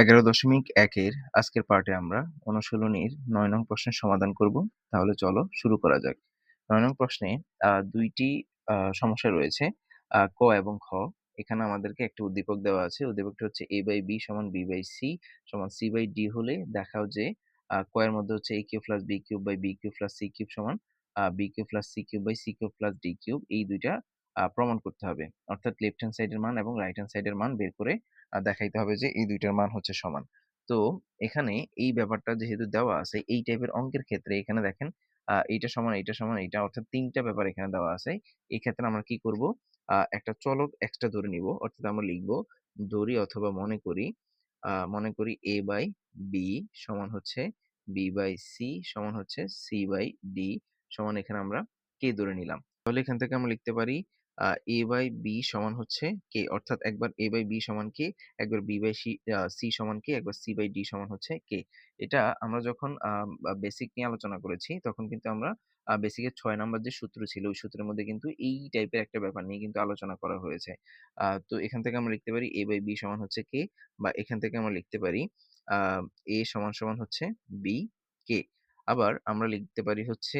এগারো দশমিক একের আজকের পার্টে আমরা অনুশীলনীর নয় নং প্রশ্নের সমাধান করব। তাহলে চলো শুরু করা যাক। নয় নং প্রশ্নে দুইটি সমস্যা রয়েছে ক এবং খ। এখানে আমাদেরকে একটা উদ্দীপক দেওয়া আছে। উদ্দীপকটা হচ্ছে এ বাই বি সমান বি বাই সি সমান সি বাই ডি হলে দেখাও যে ক এর মধ্যে হচ্ছে a cube plus b cube by b cube plus c cube সমান b cube plus c cube by c cube plus d cube এই দুইটা প্রমাণ করতে হবে। অর্থাৎ লেফট হ্যান্ড সাইডের মান এবং রাইট হ্যান্ড সাইডের মান বের করে দেখাইতে হবে যে এই দুইটার মান হচ্ছে সমান। তো এখানে এই ব্যাপারটা যেহেতু দেওয়া আছে, এই টাইপের অঙ্কের ক্ষেত্রে এখানে দেখেন এইটা সমান এইটা সমান, এইটা অর্থাৎ তিনটা ব্যাপার এখানে দেওয়া আছে। এই ক্ষেত্রে আমরা কি করব? একটা চলক এক্সট্রা ধরে নিব। অর্থাৎ আমরা লিখব, ধরি অথবা মনে করি মনে করি এ বাই বি সমান হচ্ছে বি বাই সি সমান হচ্ছে সি বাই ডি সমান এখানে আমরা কে ধরে নিলাম। তাহলে এখান থেকে আমরা লিখতে পারি এ বাই বি সমান হচ্ছে কে অর্থাৎ একবার এ বাই বি সমান কে একবার বি বাই সি সমান কে একবার সি বাই ডি সমান হচ্ছে কে এটা আমরা যখন বেসিক নিয়ে আলোচনা করেছি, তখন কিন্তু আমরা বেসিকের ছয় নাম্বার যে সূত্র ছিল, ওই সূত্রের মধ্যে কিন্তু এই টাইপের একটা ব্যাপার নিয়ে কিন্তু আলোচনা করা হয়েছে। তো এখান থেকে আমরা লিখতে পারি এ বাই বি সমান হচ্ছে কে বা এখান থেকে আমরা লিখতে পারি এ সমান সমান হচ্ছে বি কে আবার আমরা লিখতে পারি হচ্ছে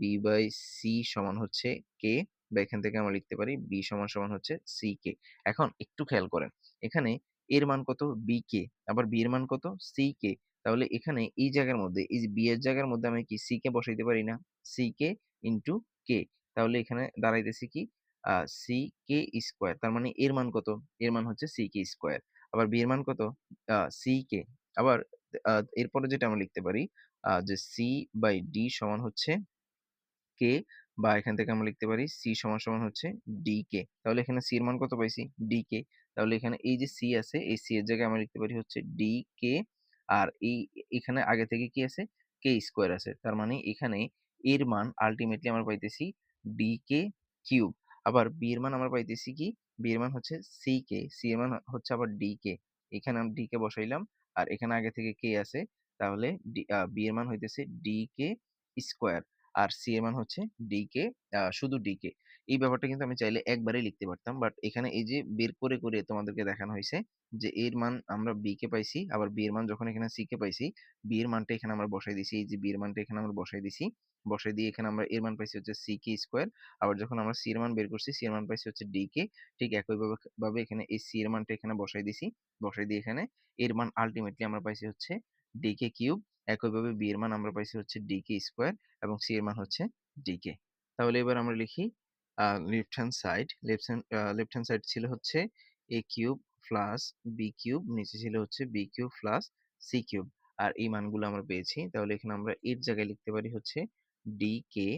বি বাই সি সমান হচ্ছে কে বা এখান থেকে আমরা লিখতে পারি বি সমান সমান হচ্ছে সি কে এখন একটু খেয়াল করেন, এখানে এর মান কত? বি কে আবার বি এর মান কত? সি কে তাহলে এখানে এই জায়গার মধ্যে, এই বি এর জায়গার মধ্যে আমি কি সি কে বসাইতে পারি না? সি কে ইন্টু কে তাহলে এখানে দাঁড়াইতেছি কি? সি কে স্কোয়ার তার মানে এর মান কত? এর মান হচ্ছে সি কে স্কোয়ার আবার বি এর মান কত? সি কে আবার এরপরে যেটা আমরা লিখতে পারি যে সি বাই ডি সমান হচ্ছে কে বা এখান থেকে আমরা লিখতে পারি সি সমান সমান হচ্ছে ডি কে তাহলে এখানে সি এর মান কত পাইছি? ডি কে তাহলে এখানে এই যে সি আছে, এই সি এর জায়গায় আমরা লিখতে পারি হচ্ছে ডি কে আর এই এখানে আগে থেকে কি আছে? কে স্কোয়ার আছে। তার মানে এখানে এর মান আলটিমেটলি আমরা পাইতেছি ডি কে কিউব আবার বি এর মান আমরা পাইতেছি কি? বি এর মান হচ্ছে সি কে সি এর মান হচ্ছে আবার ডি কে এখানে আমি ডি কে বসাইলাম আর এখানে আগে থেকে কে আছে। তাহলে বি এর মান হইতেছে ডি কে স্কোয়ার আর সি এর মান হচ্ছে ডি কে শুধু ডি এই ব্যাপারটা কিন্তু আমি চাইলে একবারেই লিখতে পারতাম বাট এখানে এই যে বের করে করে তোমাদেরকে দেখানো হয়েছে যে এর মান আমরা বি কে পাইছি, আবার বি এর মান যখন এখানে সি কে পাইছি বি এর মানটা এখানে আমরা বসাই দিছি, এই যে বি এর মানটা এখানে আমরা বসাই দিছি, বসাই দিয়ে এখানে আমরা এর মান পাইছি হচ্ছে সি কে স্কোয়ার আবার যখন আমরা সি এর মান বের করছি সি এর মান পাইছি হচ্ছে ডি ঠিক একই ভাবে এখানে এই সি এর মানটা এখানে বসাই দিছি, বসাই দিয়ে এখানে এর মান আলটিমেটলি আমরা পাইছি হচ্ছে ডি কে কিউব একইভাবে বি এর মান আমরা পাইছি হচ্ছে ডি কে স্কোয়ার এবং সি এর মান হচ্ছে ডি কে তাহলে এবার আমরা লিখি left hand side left hand left hand side ছিল হচ্ছে a cube plus b cube নিচে ছিল হচ্ছে b cube plus c cube আর এই মানগুলো আমরা পেয়েছি, তাহলে এখানে আমরা এর জায়গায় লিখতে পারি হচ্ছে ডি কে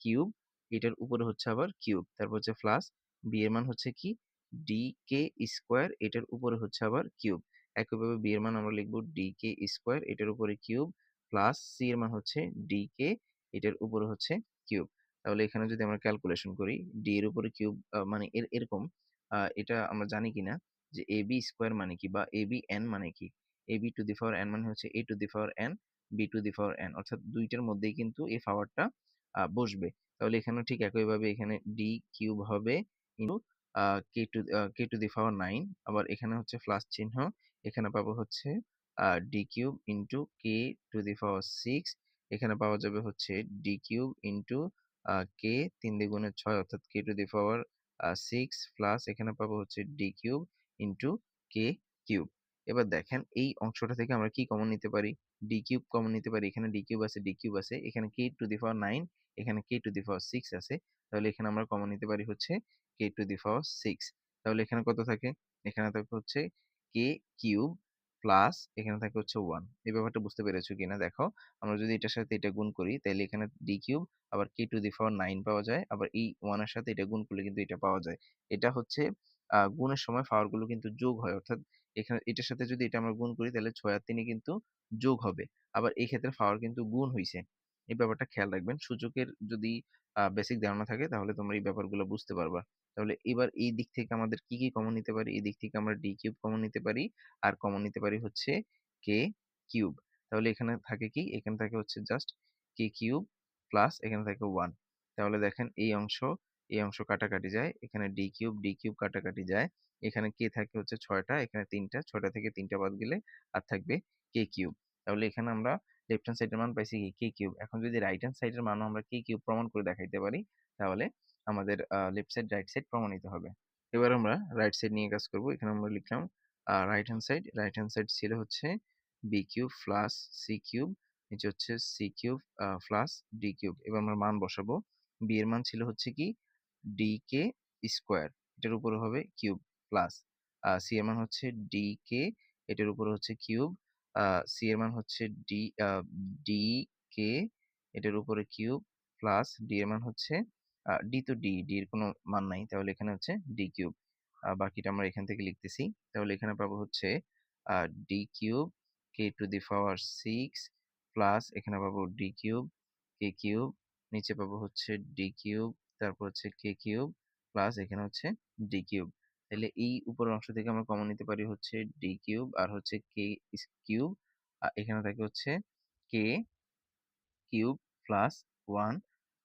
কিউব এটার উপরে হচ্ছে আবার কিউব তারপর হচ্ছে প্লাস বি এর মান হচ্ছে কি? ডি কে স্কোয়ার এটার উপরে হচ্ছে আবার কিউব একইভাবে বি এর মান আমরা লিখব ডি কে স্কোয়ার এটার উপরে কিউব প্লাস সি এর মান হচ্ছে ডি কে এটার উপরে হচ্ছে কিউব তাহলে এখানে যদি আমরা ক্যালকুলেশন করি ডি এর উপরে কিউব মানে এর, এরকম এটা আমরা জানি কিনা যে এ বি স্কোয়ার মানে কি বা এ বি এন মানে কি? A b to the power n মানে হচ্ছে a to the power n b to the power n অর্থাৎ দুইটার মধ্যেই কিন্তু এই পাওয়ারটা বসবে। তাহলে এখানে ঠিক একইভাবে এখানে ডি কিউব হবে into k to k to the power nine আবার এখানে হচ্ছে প্লাস চিহ্ন এখানে পাবো হচ্ছে d cube into k to the power six এখানে পাওয়া যাবে হচ্ছে ডি কিউব ইন্টু কে তিন দ্বিগুণে ছয় অর্থাৎ k to the power six plus এখানে পাবো হচ্ছে d cube into k cube এবার দেখেন এই অংশটা থেকে আমরা কি কমন নিতে পারি? ডি কিউব কমন নিতে পারি। এখানে ডি কিউব আছে ডি কিউব আছে। এখানে কে টু দি পাওয়ার নাইন এখানে কে টু দি পাওয়ার সিক্স আছে। তাহলে এখানে আমরা কমন নিতে পারি হচ্ছে কে টু দি পাওয়ার সিক্স তাহলে এখানে কত থাকে? এখানে থাকে হচ্ছে কে কিউব প্লাস এখানে থাকে হচ্ছে ওয়ান এই ব্যাপারটা বুঝতে পেরেছ কিনা? দেখো, আমরা যদি এটার সাথে এটা গুণ করি তাহলে এখানে ডি কিউব আবার কে টু দি পাওয়ার নাইন পাওয়া যায়, আবার এই ওয়ানের সাথে এটা গুণ করলে কিন্তু এটা পাওয়া যায়। এটা হচ্ছে গুণের সময় পাওয়ারগুলো কিন্তু যোগ হয়। অর্থাৎ এখানে এটার সাথে যদি এটা আমরা গুণ করি তাহলে ছয় আর তিনে কিন্তু যোগ হবে। আবার এই ক্ষেত্রে পাওয়ার কিন্তু গুণ হয়েছে এই ব্যাপারটা খেয়াল রাখবেন। সূচকের যদি বেসিক ধারণা থাকে, তাহলে তোমরা এই ব্যাপারগুলো বুঝতে পারবা। তাহলে এবার এই দিক থেকে আমাদের কি কি কমন নিতে পারি? এই দিক থেকে আমরা ডি কিউব কমন নিতে পারি। আর কমন নিতে পারি হচ্ছে কে কিউব তাহলে এখানে থাকে কি? এখানে থাকে হচ্ছে জাস্ট কে কিউব প্লাস এখানে থাকে ওয়ান তাহলে দেখেন এই অংশ এই অংশ কাটাকাটি যায়। এখানে ডি কিউব ডি কিউব কাটাকাটি যায়। এখানে কে থাকে হচ্ছে ছয়টা, এখানে তিনটা, ছয়টা থেকে তিনটা বাদ গেলে আর থাকবে কে কিউব তাহলে এখানে আমরা লেফট হ্যান্ড সাইডের মান পাইছি কি কে কিউব এখন যদি রাইট হ্যান্ড সাইডের মানও আমরা কে কিউব প্রমাণ করে দেখাইতে পারি, তাহলে আমাদের লেফট সাইড রাইট সাইড প্রমাণিত হবে। এবার আমরা রাইট সাইড নিয়ে কাজ করব। এখানে আমরা লিখলাম right hand side right hand side ছিল হচ্ছে b cube plus c cube নিচে হচ্ছে c cube plus d cube এবার আমরা মান বসাবো। বি এর মান ছিল হচ্ছে কি ডি কে স্কোয়ার এটার উপরে হবে কিউব প্লাস সি এর মান হচ্ছে ডি কে এটার উপরে হচ্ছে কিউব সি এর মান হচ্ছে ডি ডি কে এটার উপরে কিউব প্লাস ডি এর মান হচ্ছে ডি তো ডি ডি এর কোনো মান নাই, তাহলে এখানে হচ্ছে ডি কিউব বাকিটা আমরা এখান থেকে লিখতেছি, তাহলে এখানে পাবো হচ্ছে d cube k to the power six plus এখানে পাবো ডি কিউব কে কিউব নিচে পাবো হচ্ছে ডি কিউব তারপর হচ্ছে কে কিউব প্লাস এখানে হচ্ছে ডি কিউব তাহলে এই উপরের অংশ থেকে আমরা কমন নিতে পারি হচ্ছে ডি কিউব আর হচ্ছে কে কিউব আর এখানে থাকে হচ্ছে কে কিউব প্লাস ওয়ান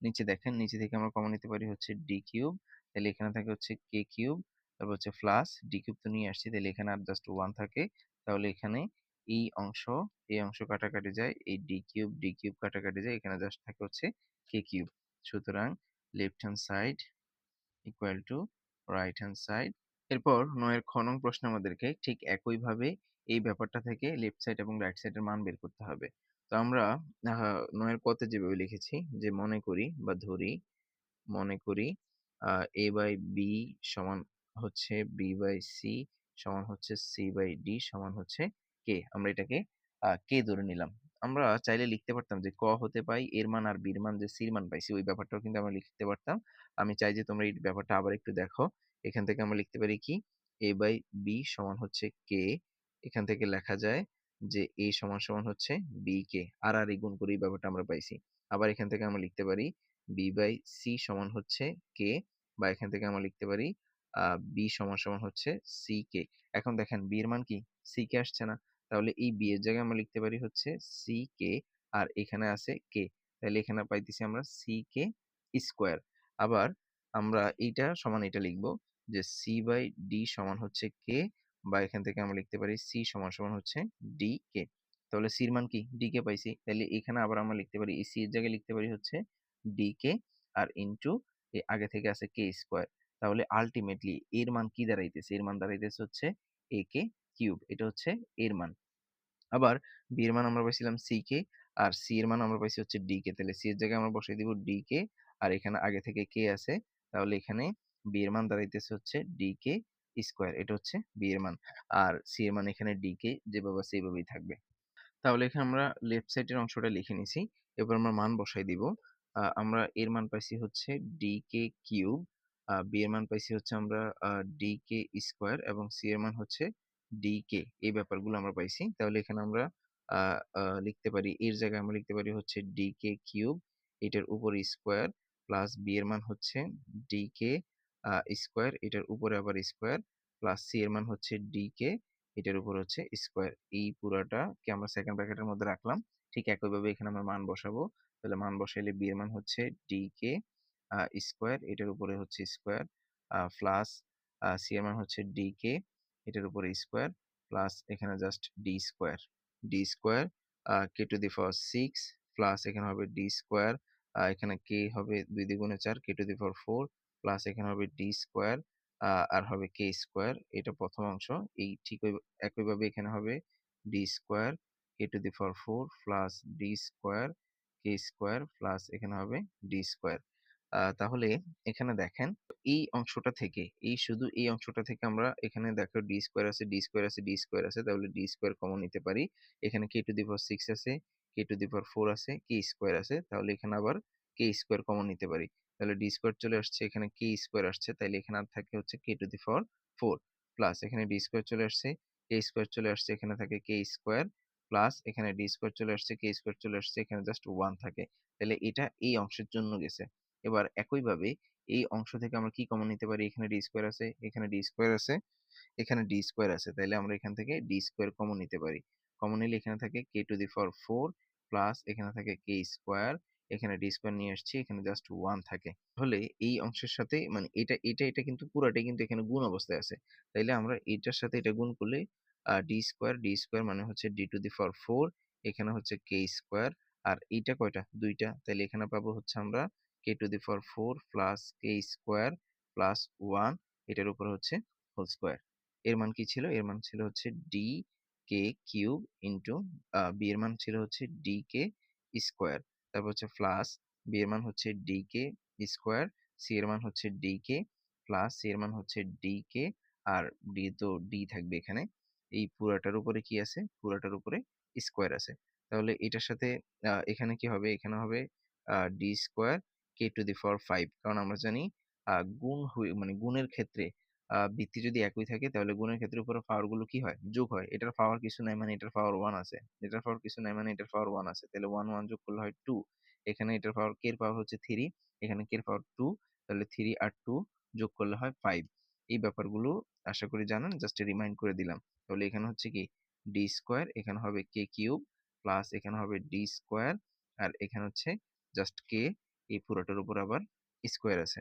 নিচে দেখেন, নিচে থেকে আমরা কমন নিতে পারি হচ্ছে ডি কিউব তাহলে এখানে থাকে হচ্ছে কে কিউব তারপর হচ্ছে প্লাস ডি কিউব তো নিয়ে আসছি তাহলে এখানে আর জাস্ট ওয়ান থাকে, তাহলে এখানে এই অংশ এই অংশ কাটাকাটি যায়, এই ডি কিউব ডি কিউব কাটাকাটি যায়, এখানে জাস্ট থাকে হচ্ছে কে কিউব সুতরাং left hand side equal to right hand side এরপর নয়ের খ নং প্রশ্ন আমাদেরকে ঠিক একইভাবে এই ব্যাপারটা থেকে লেফট সাইড এবং রাইট সাইডের মান বের করতে হবে। তো আমরা নয়ের কতে যেভাবে লিখেছি, যে মনে করি বা ধরি, মনে করি এ বাই বি সমান হচ্ছে বি বাই সি সমান হচ্ছে সি বাই ডি সমান হচ্ছে কে আমরা এটাকে কে ধরে নিলাম। আমরা চাইলে লিখতে পারতাম যে ক হতে পাই, এর মান আর বির মান যে সির মান পাইছি, ওই ব্যাপারটাও কিন্তু আমরা লিখতে পারতাম। আমি চাই যে তোমরা এই ব্যাপারটা আবার একটু দেখো। এখান থেকে আমরা লিখতে পারি কি? এ বাই বি সমান হচ্ছে কে এখান থেকে লেখা যায় যে এ সমান সমান হচ্ছে বি কে আর আর গুণ করে এই ব্যাপারটা আমরা পাইছি। আবার এখান থেকে আমরা লিখতে পারি বি বাই সি সমান হচ্ছে কে বা এখান থেকে আমরা লিখতে পারি বি সমান সমান হচ্ছে সি কে এখন দেখেন বি এর মান কি? সি কে আসছে না। তাহলে এই বি এর জায়গায় আমরা লিখতে পারি হচ্ছে সি কে আর এখানে আছে কে তাহলে এখানে পাইতেছি আমরা সি কে স্কোয়ার আবার আমরা এইটা সমান এটা লিখব যে সি বাই ডি সমান হচ্ছে কে বা এখান থেকে আমরা লিখতে পারি সি সমান সমান হচ্ছে ডি কে তাহলে সির মান কি? ডি কে পাইছি। তাহলে এখানে আবার আমরা লিখতে পারি সি এর জায়গায় লিখতে পারি হচ্ছে ডি কে আর ইনটু আগে থেকে আছে কে স্কোয়ার তাহলে আলটিমেটলি এর মান কি দাঁড়াইতেছে? এর মান দাঁড়াইতেছে হচ্ছে এ কে কিউব এটা হচ্ছে এর মান। আবার বি এর মান আমরা পাইছিলাম সি কে আর সি এর মান আমরা পাইছি হচ্ছে ডি কে তাহলে সি এর জায়গায় আমরা বসাই দিব ডি কে আর এখানে আগে থেকে কে আছে। তাহলে এখানে বি এর মান দাঁড়াইতেছে হচ্ছে ডি কে স্কোয়ার এটা হচ্ছে বি এর মান। আর সি এর মান এখানে ডি কে যেভাবে সেভাবেই থাকবে। তাহলে এখানে আমরা লেফট সাইডের অংশটা লিখে নিছি, এবার আমরা মান বসাই দিব। আমরা এর মান পাইছি হচ্ছে ডি কে কিউব বি এর মান পাইছি হচ্ছে আমরা ডি কে স্কোয়ার এবং সি এর মান হচ্ছে ডি কে এই ব্যাপারগুলো আমরা পাইছি। তাহলে এখানে আমরা লিখতে পারি, এর জায়গায় আমরা লিখতে পারি হচ্ছে ডি কে কিউব এটার উপর স্কোয়ার প্লাস বি এর মান হচ্ছে ডি কে স্কোয়ার, এটার উপরে আবার স্কোয়ার, প্লাস সি এর মান হচ্ছে ডি কে এটার উপর হচ্ছে স্কোয়ার। এই পুরাটাকে আমরা সেকেন্ড ব্র্যাকেটের মধ্যে রাখলাম, ঠিক একইভাবে এখানে আমরা মান বসাবো। তাহলে মান বসাইলে বি এর মান হচ্ছে ডি কে স্কোয়ার, এটার উপরে হচ্ছে স্কোয়ার প্লাস সি এর মান হচ্ছে ডি কে এটার উপরে স্কোয়ার, প্লাস এখানে just d square. D square k to the power six, plus এখানে হবে ডি স্কোয়ার এখানে কে হবে দুই দ্বিগুণে চার, k to the power four plus এখানে হবে ডি স্কোয়ার আর হবে কে স্কোয়ার এটা প্রথম অংশ। এই ঠিক একইভাবে এখানে হবে d square k to the power four plus d square k square plus এখানে হবে ডি স্কোয়ার তাহলে এখানে দেখেন, এই অংশটা থেকে, এই শুধু এই অংশটা থেকে আমরা এখানে দেখো ডি স্কোয়ার আছে ডি স্কোয়ার আছে ডি স্কোয়ার আছে, তাহলে ডি স্কোয়ার কমন নিতে পারি। এখানে k to the power six আছে k to the power four আছে কে স্কোয়ার আছে, তাহলে এখানে আবার কে স্কোয়ার কমন নিতে পারি। তাহলে ডি স্কোয়ার চলে আসছে, এখানে কে স্কোয়ার আসছে তাহলে এখানে আর থাকে হচ্ছে k to the power four plus এখানে ডি স্কোয়ার চলে আসছে কে স্কোয়ার চলে আসছে, এখানে থাকে কে স্কোয়ার প্লাস এখানে ডি স্কোয়ার চলে আসছে কে স্কোয়ার চলে আসছে, এখানে জাস্ট ওয়ান থাকে। তাহলে এটা এই অংশের জন্য গেছে। এবার একইভাবে এই অংশ থেকে আমরা কি কমন নিতে পারি? এখানে ডি স্কোয়ার আছে, এখানে ডি স্কোয়ার আছে, এখানে ডি স্কোয়ার আছে। তাহলে আমরা এখান থেকে ডি স্কোয়ার কমন নিতে পারি। কমন নিলে এখানে থাকে k to the power four plus এখানে থাকে কে স্কোয়ার এখানে ডি স্কোয়ার নিয়ে আসছি, এখানে জাস্ট ওয়ান থাকে। তাহলে এই অংশের সাথে মানে এটা এটা এটা কিন্তু পুরাটাই কিন্তু এখানে গুণ অবস্থায় আছে। তাইলে আমরা এটার সাথে এটা গুণ করলে ডি স্কোয়ার ডি স্কোয়ার মানে হচ্ছে d to the power four এখানে হচ্ছে কে স্কোয়ার আর এইটা কয়টা? দুইটা। তাহলে এখানে পাবো হচ্ছে আমরা k to the power four plus k square plus one এটার উপরে হচ্ছে হোল স্কোয়ার এর মান কি ছিল? এর মান ছিল হচ্ছে d k cube into b এর মান ছিল হচ্ছে ডি কে স্কোয়ার তারপর হচ্ছে প্লাস বি এর মান হচ্ছে ডি কে স্কোয়ার সি এর মান হচ্ছে ডি কে প্লাস সি এর মান হচ্ছে ডি কে আর ডি তো ডি থাকবে এখানে। এই পুরাটার উপরে কি আছে? পুরাটার উপরে স্কোয়ার আছে। তাহলে এটার সাথে এখানে কি হবে? এখানে হবে d square k to the power five কারণ আমরা জানি গুণ মানে গুণের ক্ষেত্রে ভিত্তি যদি একই থাকে, তাহলে গুণের ক্ষেত্রে উপরে পাওয়ারগুলো কি হয়? যোগ হয়। এটার পাওয়ার কিছু নাই মানে এটার পাওয়ার ওয়ান আছে। এটার পাওয়ার কিছু নাই মানে এটার পাওয়ার ওয়ান আছে। তাহলে ওয়ান ওয়ান যোগ করলে হয় টু এখানে এটার পাওয়ার কে পাওয়ার হচ্ছে থ্রি এখানে কে পাওয়ার টু তাহলে থ্রি আর টু যোগ করলে হয় ফাইভ এই ব্যাপারগুলো আশা করি জানেন জাস্ট রিমাইন্ড করে দিলাম। তাহলে এখানে হচ্ছে কি ডি স্কোয়ার এখানে হবে কে কিউব প্লাস এখানে হবে ডি স্কোয়ার আর এখানে হচ্ছে জাস্ট কে এই পুরোটার উপর আবার স্কোয়ার আছে।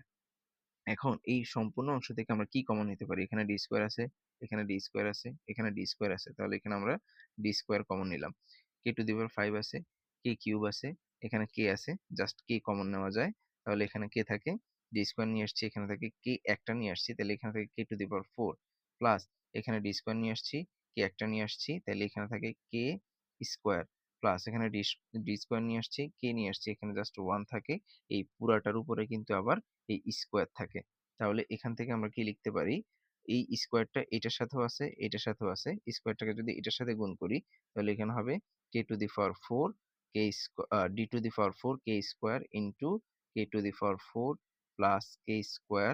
এখন এই সম্পূর্ণ অংশ থেকে আমরা কি কমন নিতে পারি? এখানে ডি স্কোয়ার আছে, এখানে ডি স্কোয়ার আছে, এখানে ডি স্কোয়ার আছে। তাহলে এখানে আমরা ডি স্কোয়ার কমন নিলাম। কে টু দি পাওয়ার ফাইভ আছে কে কিউব আছে, এখানে কে আছে জাস্ট কে কমন নেওয়া যায়। তাহলে এখানে কে থাকে ডি স্কোয়ার নিয়ে আসছি, এখানে থেকে কে একটা নিয়ে আসছি, তাহলে এখানে থেকে k to the power four plus এখানে ডি স্কোয়ার নিয়ে আসছি কে একটা নিয়ে আসছি, তাহলে এখানে থাকে কে স্কোয়ার প্লাস এখানে ডি ডি স্কোয়ার নিয়ে আসছি কে নিয়ে আসছি, এখানে জাস্ট ওয়ান থাকে, এই পুরাটার উপরে কিন্তু আবার এই স্কোয়ার থাকে। তাহলে এখান থেকে আমরা কি লিখতে পারি? এই স্কোয়ারটা এটার সাথেও আছে, এটার সাথেও আছে স্কোয়ারটাকে যদি এটার সাথে গুণ করি, তাহলে এখানে হবে k to the power four k square d to the power four k square into k to the power four plus k square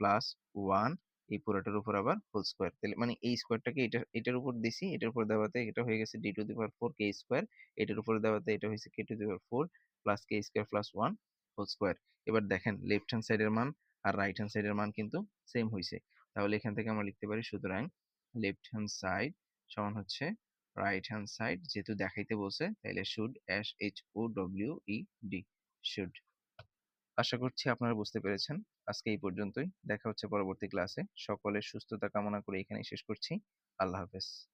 plus one এই পুরোটার উপর আবার হোল স্কোয়ার তাহলে মানে এই স্কোয়ারটাকে এটা, এটার উপর দিছি, এটার উপর দেওয়াতে এটা হয়ে গেছে d to the power four k square এটার উপর দেওয়াতে এটা হয়েছে k to the power four plus k square plus one whole square এবার দেখেন লেফট হ্যান্ড সাইডের মান আর রাইট হ্যান্ড সাইডের মান কিন্তু সেম হয়েছে তাহলে এখান থেকে আমরা লিখতে পারি সুতরাং লেফট হ্যান্ড সাইড সমান হচ্ছে রাইট হ্যান্ড সাইড যেহেতু দেখাইতে বলছে, তাহলে should S H O W E D should আশা করছি আপনারা বুঝতে পেরেছেন। আজকে এই পর্যন্তই। দেখা হচ্ছে পরবর্তী ক্লাসে সকলের সুস্থতা কামনা করে এখানেই শেষ করছি। আল্লাহ হাফেজ।